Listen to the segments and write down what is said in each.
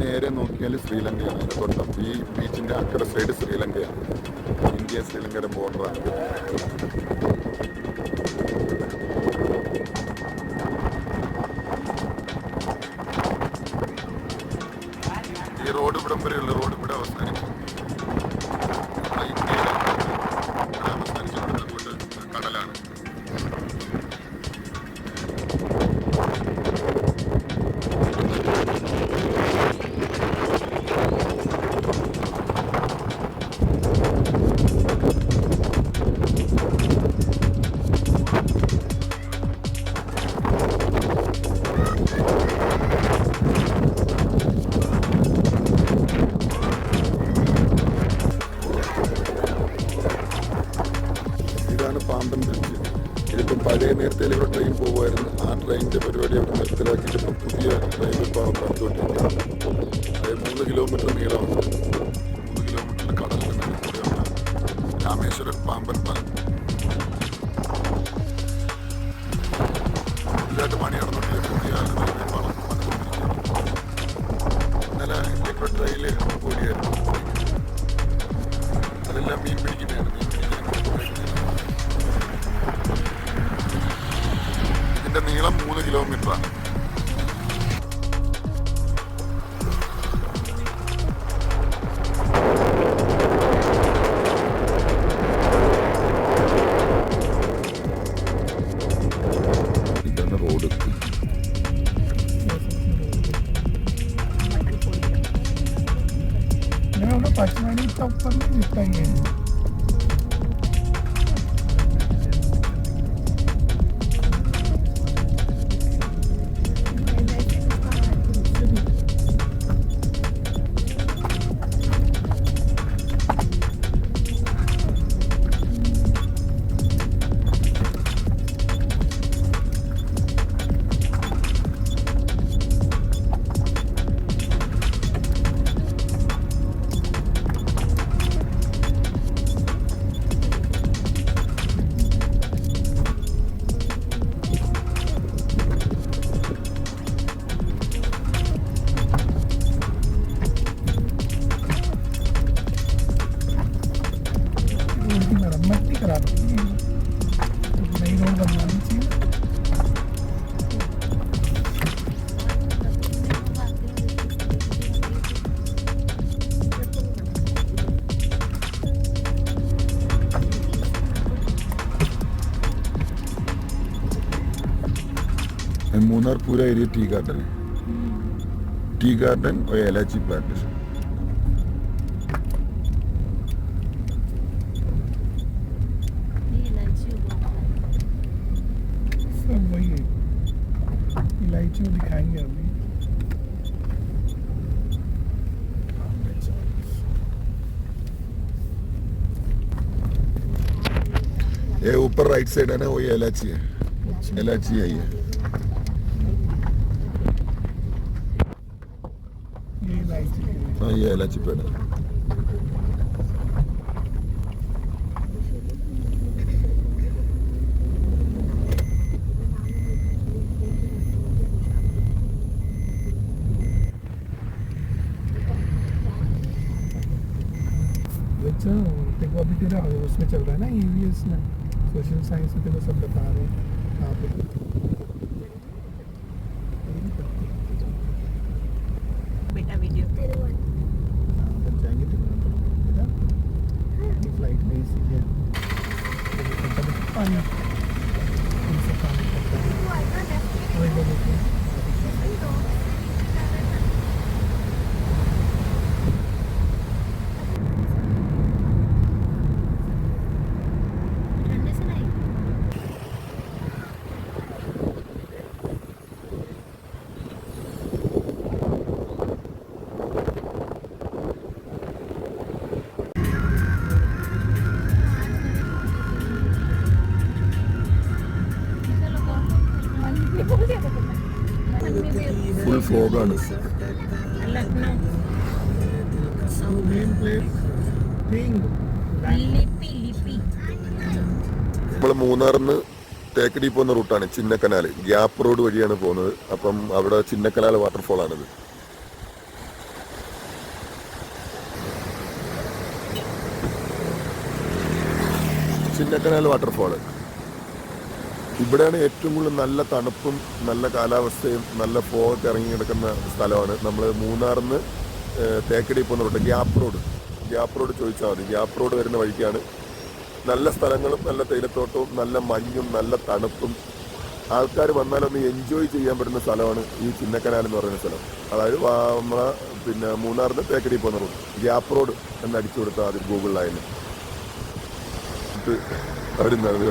നേരെ നോക്കിയാൽ ശ്രീലങ്കയാണ്. അതിന്റെ തൊട്ടം ഈ ബീച്ചിന്റെ അക്കര സൈഡ് ശ്രീലങ്കയാണ്. ഇന്ത്യ ശ്രീലങ്കയുടെ ബോർഡറാണ് ബ്രിഡ്ജ് ഇതിപ്പം പഴയ നേരത്തെ ഇവിടെ ട്രെയിൻ പോകുമായിരുന്നു ആ ട്രെയിനിന്റെ പരിപാടി അവിടെ നിർത്തലാക്കിയിട്ട് ഇപ്പം പുതിയ ട്രെയിൻ ഇപ്പോൾ നടത്തിക്കൊണ്ടിരിക്കുകയാണ് മൂന്ന് കിലോമീറ്റർ നീളമാണ് മൂന്ന് കിലോമീറ്റർ കടലിൽ രാമേശ്വരം പാമ്പൻ പാലം. പുതിയതായിട്ട് പണി നടന്നിട്ടില്ല പുതിയ പാളം ഇന്നലെ ഇവിടെ ട്രെയിനിൽ കൂടിയായിരുന്നു അതെല്ലാം മീൻ പിടിക്കുന്നതാണ് Penguin. മൂന്നാർ പൂര area tea garden tea garden और इलायची प्लांटेशन सब वही है इलायची को दिखाएंगे अभी ये ऊपर राइट साइड है ना वही इलायची है इलायची है ये ये है हाँ ये इलायची पेड़ है अच्छा देखो अभी तेरा उसमें चल रहा है ना ईवीएस में सोशल साइंस में तेरे को सब बता रहे हैं कहाँ память. ആണ് നമ്മൾ മൂന്നാറിന്ന് തേക്കടി പോകുന്ന റൂട്ടാണ് ചിന്നക്കനാല് ഗ്യാപ്പ് റോഡ് വഴിയാണ് പോകുന്നത്. അപ്പം അവിടെ ചിന്നക്കനാല് വാട്ടർഫോൾ ആണിത്. ചിന്നക്കനാൽ വാട്ടർഫോൾ ഇവിടെയാണ് ഏറ്റവും കൂടുതൽ നല്ല തണുപ്പും നല്ല കാലാവസ്ഥയും നല്ല ഫോഗൊക്കെ ഇറങ്ങി കിടക്കുന്ന സ്ഥലമാണ്. നമ്മൾ മൂന്നാറിന്ന് തേക്കടി പോകുന്ന road gap road. Gap road ചോദിച്ചാൽ മതി. ഗ്യാപ്പ് റോഡ് വരുന്ന വഴിക്കാണ്. നല്ല സ്ഥലങ്ങളും നല്ല തേയിലത്തോട്ടവും നല്ല മഞ്ഞും നല്ല തണുപ്പും. ആൾക്കാർ വന്നാലൊന്ന് എൻജോയ് ചെയ്യാൻ പറ്റുന്ന സ്ഥലമാണ് ഈ ചിന്നക്കനാൽ എന്ന് പറയുന്ന സ്ഥലം. അതായത് നമ്മളെ പിന്നെ മൂന്നാറിന്ന് തേക്കടി പോകുന്ന റോഡ്. ഗ്യാപ്പ് റോഡ് എന്ന് അടിച്ചു കൊടുത്താൽ അത് ഗൂഗിളിലായാലും അവർ അവർ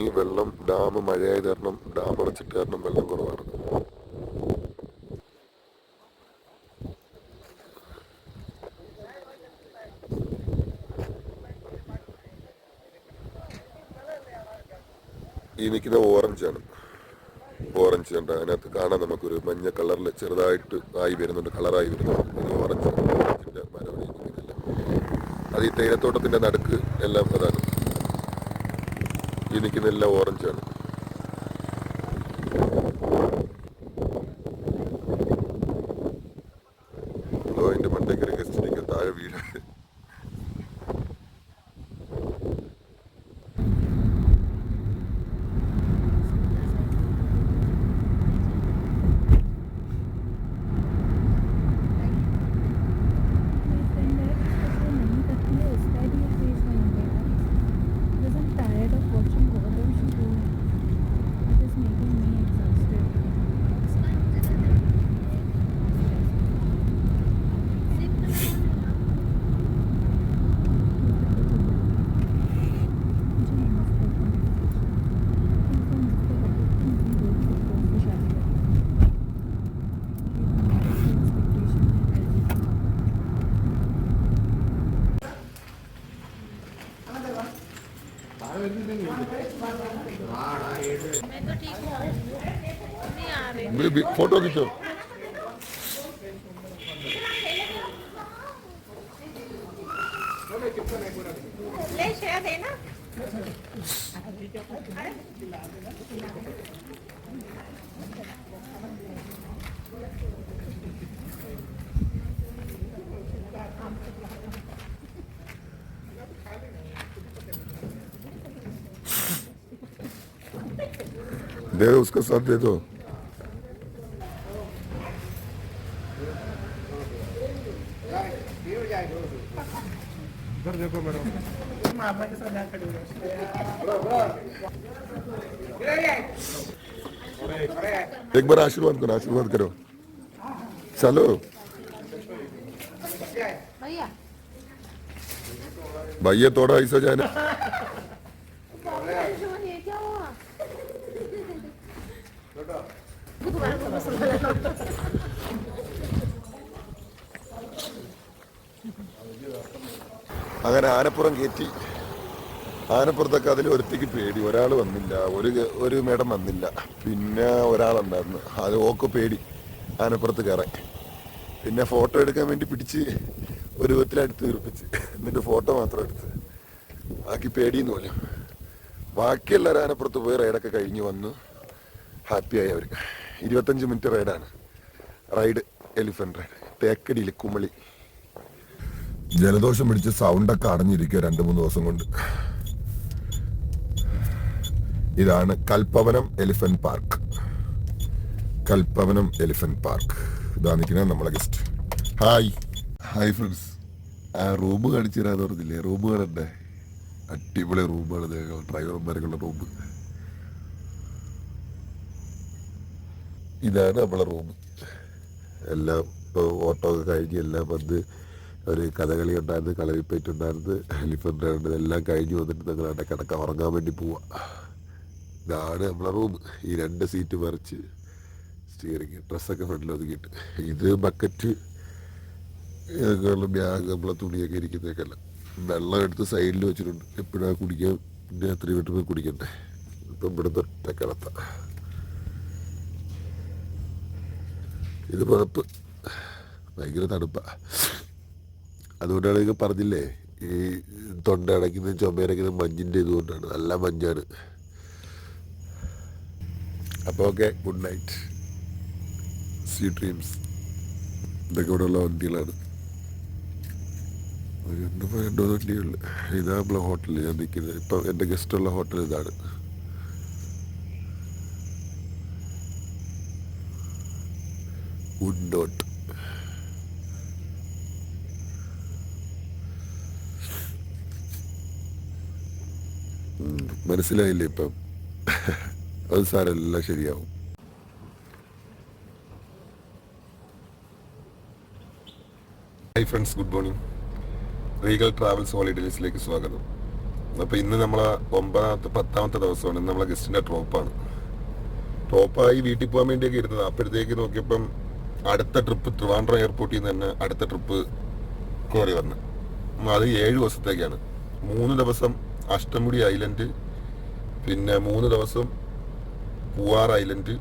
ബോട്ടിങ് വെള്ളം ഡാം മഴയായത് കാരണം ഡാം അടച്ചിട്ട് കാരണം വെള്ളം കുറവാണ്. ഈ നിൽക്കുന്ന ഓറഞ്ചാണ് ഓറഞ്ച് ഉണ്ട്. അതിനകത്ത് കാണാൻ നമുക്കൊരു മഞ്ഞ കളറിൽ ചെറുതായിട്ട് ആയി വരുന്നുണ്ട് കളറായി വരുന്നുണ്ട്. ഓറഞ്ച് ഓറഞ്ചിന്റെ മരം അത് ഈ തേയിലത്തോട്ടത്തിന്റെ നടുക്ക് എല്ലാം അതാണ്. എല്ലാം ഓറഞ്ചാണ് फ़ोटो खींचो। दे दो उसका साथ दे दो। देखो मैडम। मामा के साथ यहाँ खड़े एक बार आशीर्वाद करो आशीर्वाद करो। चलो। भैया। भैया थोड़ा ऐसा जाना। അങ്ങനെ ആനപ്പുറം കയറ്റി ആനപ്പുറത്തൊക്കെ അതിൽ ഒരുത്തിക്ക് പേടി. ഒരാൾ വന്നില്ല. ഒരു ഒരു മേഡം വന്നില്ല. പിന്നെ ഒരാളുണ്ടായിരുന്നു അത് ഓക്ക് പേടി. ആനപ്പുറത്ത് കയറാൻ. പിന്നെ ഫോട്ടോ എടുക്കാൻ വേണ്ടി പിടിച്ച് ഒരു വിധത്തിലടുത്ത് തീർപ്പിച്ച്. എന്നിട്ട് ഫോട്ടോ മാത്രം എടുത്ത്. ബാക്കി പേടിയെന്ന് പോലും ബാക്കിയെല്ലാവരും ആനപ്പുറത്ത് പോയി റൈഡൊക്കെ കഴിഞ്ഞ് വന്ന്. ഹാപ്പിയായി അവർ ഇരുപത്തഞ്ച് മിനിറ്റ് റൈഡാണ് റൈഡ് എലിഫന്റ് റൈഡ് തേക്കടിയിൽ കുമളി. ജലദോഷം പിടിച്ച് സൗണ്ടൊക്കെ അടഞ്ഞിരിക്കുക രണ്ട് മൂന്ന് ദിവസം കൊണ്ട്. ഇതാണ് Kalppavanam elephant park Kalppavanam elephant park ഇതാ നിൽക്കുന്ന നമ്മളെ ഗസ്റ്റ് ഹായ് ഹായ് ഫ്രണ്ട്സ് ആ റൂം കാണിച്ചു തരാന്ന് പറഞ്ഞില്ലേ? റൂം കാണണ്ടേ അടിപൊളി റൂമാണ് ഡ്രൈവർമാരൊക്കെയുള്ള റൂം ഇതാണ് നമ്മളെ റൂം. എല്ലാം ഇപ്പോൾ ഓട്ടോ ഒക്കെ കഴിഞ്ഞ് എല്ലാം വന്ന് ഒരു കഥകളി ഉണ്ടായിരുന്നു കളരിപ്പേറ്റ് ഉണ്ടായിരുന്നു ഉണ്ടായിരുന്നു എല്ലാം കഴിഞ്ഞ് വന്നിട്ട് ഞങ്ങൾ അവിടെ കിടക്കാൻ ഉറങ്ങാൻ വേണ്ടി പോവാ. ഇതാണ് നമ്മളെ റൂം. ഈ രണ്ട് സീറ്റ് മറിച്ച് സ്റ്റിയറിങ് ഡ്രസ്സൊക്കെ ഫ്രണ്ടിൽ ഒതുക്കിയിട്ട്. ഇത് ബക്കറ്റ് ഇതൊക്കെയുള്ള ബാഗ് നമ്മളെ തുണിയൊക്കെ ഇരിക്കുന്നതൊക്കെയല്ല. വെള്ളം എടുത്ത് സൈഡിൽ വെച്ചിട്ടുണ്ട്. എപ്പോഴാണ് കുടിക്കാൻ? എത്ര വീട്ടിൽ കുടിക്കണ്ടേ? ഇപ്പം ഇവിടുത്തെ ഒറ്റ കിടത്ത. ഇത് പുതപ്പ് ഭയങ്കര തണുപ്പാണ് അതുകൊണ്ടാണ് നിങ്ങൾ പറഞ്ഞില്ലേ ഈ തൊണ്ട അടയ്ക്കുന്നതും ചുമയടയ്ക്കുന്നതും മഞ്ഞിന്റെ ഇതുകൊണ്ടാണ് നല്ല മഞ്ഞാണ്. അപ്പോൾ okay good night. Sweet dreams ഇതൊക്കെ ഇവിടെ ഉള്ള വണ്ടികളാണ് രണ്ടു രണ്ട് വണ്ടികളിൽ ഇതാ നമ്മളെ ഹോട്ടലിൽ ഞാൻ നിൽക്കുന്നത്. ഇപ്പം എന്റെ ഗസ്റ്റുള്ള ഹോട്ടൽ ഇതാണ്. ഉം, മനസ്സിലായില്ലേ ഇപ്പം? അത് സാരെല്ലാം ശരിയാവും. Hi friends good morning Regal Travels ഹോളിഡേസിലേക്ക് സ്വാഗതം. അപ്പോൾ ഇന്ന് നമ്മളെ ഒമ്പതാമത്തെ പത്താമത്തെ ദിവസമാണ്. ഇന്ന് നമ്മളെ ഗസ്റ്റിന്റെ ട്രോപ്പാണ് ടോപ്പായി വീട്ടിൽ പോകാൻ വേണ്ടിയൊക്കെ ഇരുന്നത്. അപ്പോഴത്തേക്ക് നോക്കിയപ്പം അടുത്ത ട്രിപ്പ് ട്രിവാൻഡ്രം എയർപോർട്ടിൽ നിന്ന് തന്നെ അടുത്ത ട്രിപ്പ് കയറി വന്ന്. അത് ഏഴ് ദിവസത്തേക്കാണ്. മൂന്ന് ദിവസം അഷ്ടമുടി ഐലൻഡ് പിന്നെ മൂന്ന് ദിവസം പൂവാർ ഐലൻഡ്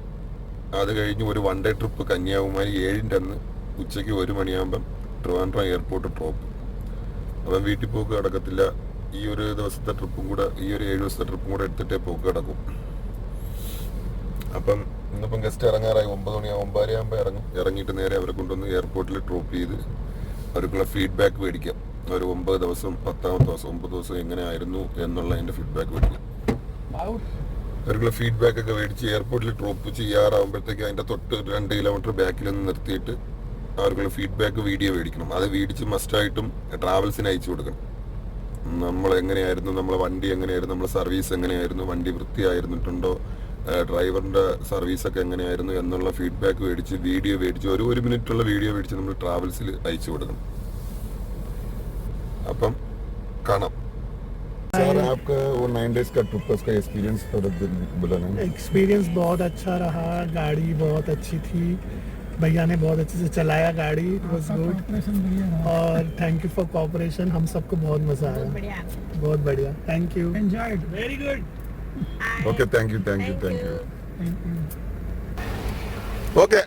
അത് കഴിഞ്ഞ് ഒരു വൺ ഡേ ട്രിപ്പ് കന്യാകുമാരി ഏഴിന്റെ അന്ന് ഉച്ചയ്ക്ക് ഒരു മണിയാകുമ്പം ട്രിവാൻഡ്രം എയർപോർട്ട് ഡ്രോപ്പ് അപ്പം വീട്ടിൽ പോക്ക് കിടക്കത്തില്ല ഈ ഒരു ദിവസത്തെ ട്രിപ്പും കൂടെ ഈ ഒരു ഏഴ് ദിവസത്തെ ട്രിപ്പും കൂടെ എടുത്തിട്ടേ പോക്ക് കിടക്കും അപ്പം ഇന്നിപ്പം ഗസ്റ്റ് ഇറങ്ങാറായി. ഒമ്പത് മണി ഒമ്പതര ആകുമ്പോൾ ഇറങ്ങും. ഇറങ്ങിയിട്ട് നേരെ അവരെ കൊണ്ടുവന്ന് എയർപോർട്ടിൽ ഡ്രോപ്പ് ചെയ്ത് അവർക്കുള്ള ഫീഡ്ബാക്ക് മേടിക്കാം. ഒരു ഒമ്പത് ദിവസം പത്താമത്തെ ദിവസം ഒമ്പത് ദിവസം എങ്ങനെയായിരുന്നു എന്നുള്ളതിന്റെ ഫീഡ്ബാക്ക് മേടിക്കാം. അവർക്കുള്ള ഫീഡ്ബാക്ക് ഒക്കെ മേടിച്ച് എയർപോർട്ടിൽ ഡ്രോപ്പ് ചെയ്യാറാകുമ്പോഴത്തേക്ക് അതിന്റെ തൊട്ട് രണ്ട് കിലോമീറ്റർ ബാക്കിൽ നിന്ന് നിർത്തിയിട്ട് അവർക്കുള്ള ഫീഡ്ബാക്ക് വീഡിയോ മേടിക്കണം. അത് മേടിച്ച് മസ്റ്റായിട്ടും ട്രാവൽസിന് അയച്ചു കൊടുക്കണം. നമ്മൾ എങ്ങനെയായിരുന്നു നമ്മളെ വണ്ടി എങ്ങനെയായിരുന്നു? നമ്മളെ സർവീസ് എങ്ങനെയായിരുന്നു? വണ്ടി വൃത്തിയായിരുന്നിട്ടുണ്ടോ? ഡ്രൈവറിൻ്റെ സർവീസൊക്കെ എങ്ങനെയായിരുന്നു എന്നുള്ള ഫീഡ്ബാക്ക് മേടിച്ച് വീഡിയോ മേടിച്ച് ഒരു ഒരു മിനിറ്റുള്ള വീഡിയോ മേടിച്ച് നമ്മൾ ട്രാവൽസിൽ അയച്ചു കൊടുക്കണം അപ്പം കാണാം सर आपका वो नाइन डेज का ट्रिप का एक्सपीरियंस थोड़ा बुलाना एक्सपीरियंस बहुत अच्छा रहा गाड़ी बहुत अच्छी थी भैया ने बहुत अच्छे से चलाया गाड़ी वॉज गुड और थैंक यू फॉर कॉपरेशन हम सबको बहुत मजा आया बढ़िया बहुत बढ़िया thank you enjoyed. Very good. Okay, thank you, thank, you. Thank you. Okay.